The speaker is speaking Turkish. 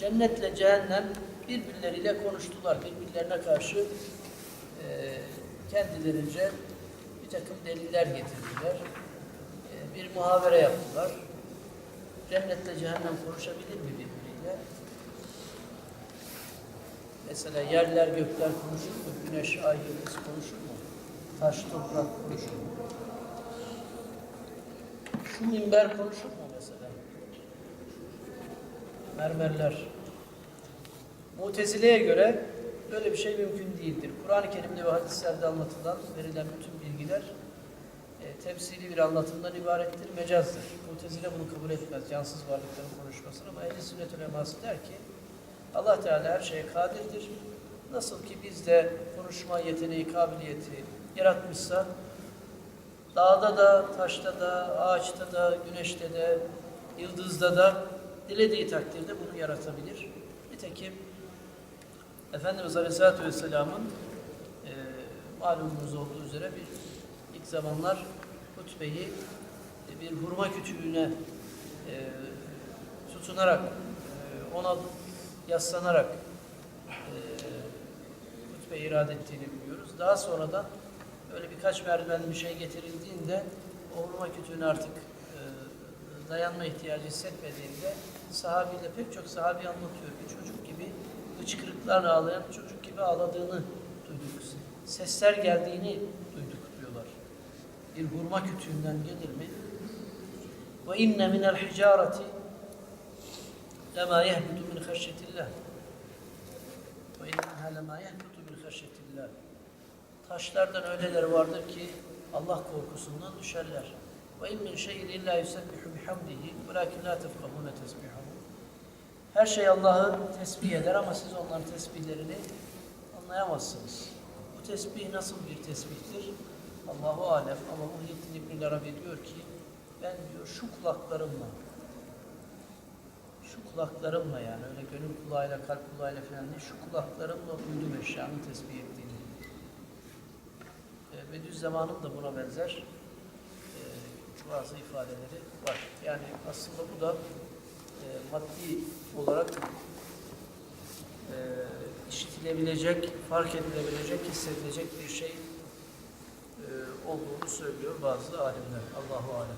cennetle cehennem birbirleriyle konuştular. Birbirlerine karşı e, kendilerince bir takım deliller getirdiler. E, bir muhabere yaptılar. Cennetle cehennem konuşabilir mi birbiriyle? Mesela yerler gökler konuşur mu? Güneş, ay, yıldız konuşur mu? Taş, toprak konuşur mu? Şu minber konuşur mu? Mermerler. Mutezile'ye göre böyle bir şey mümkün değildir. Kur'an-ı Kerim'de ve hadislerde anlatılan, verilen bütün bilgiler e, temsili bir anlatımdan ibarettir, mecazdır. Mutezile bunu kabul etmez, cansız varlıkların konuşmasını ama ehl-i sünnet uleması der ki Allah Teala her şeye kadirdir. Nasıl ki bizde konuşma yeteneği, kabiliyeti yaratmışsa dağda da, taşta da, ağaçta da, güneşte de, yıldızda da dilediği takdirde bunu yaratabilir. Nitekim Efendimiz Aleyhisselatü Vesselam'ın e, malumunuz olduğu üzere bir ilk zamanlar hutbeyi e, bir hurma kütüğüne e, tutunarak, e, ona yaslanarak e, hutbe irade ettiğini biliyoruz. Daha sonradan öyle birkaç merdiven bir şey getirildiğinde o hurma kütüğüne artık dayanma ihtiyacı hissetmediğinde sahabiyle pek çok sahabi anlatıyor. Bir çocuk gibi hıçkırıklarla ağlayan çocuk gibi ağladığını duyduk. Sesler geldiğini duyduk diyorlar. Bir hurma kütüğünden gelir mi? Ve inne minel hicareti lema yehbutu min haşyetillah. Ve inneha lema yehbutu min haşyetillah. Taşlardan öyleler vardır ki Allah korkusundan düşerler. Ve in min şeyin illa yusebbihu bihamdihi velakin la tefkahune tesbihahu. Her şey Allah'ı tesbih eder ama siz onların tesbihlerini anlayamazsınız. Bu tesbih nasıl bir tesbihtir? Allahu alem ama Muhyiddin İbn Arabi diyor ki ben diyor şu kulaklarımla şu kulaklarımla yani öyle gönül kulağıyla kalp kulağıyla falan değil şu kulaklarımla duydum eşyanın tesbih ettiğini. E, Bediüzzaman'ın da buna benzer bazı ifadeleri var. Yani aslında bu da e, maddi olarak e, işitilebilecek, fark edilebilecek, hissedilecek bir şey e, olduğunu söylüyor bazı alimler. Allahu alem.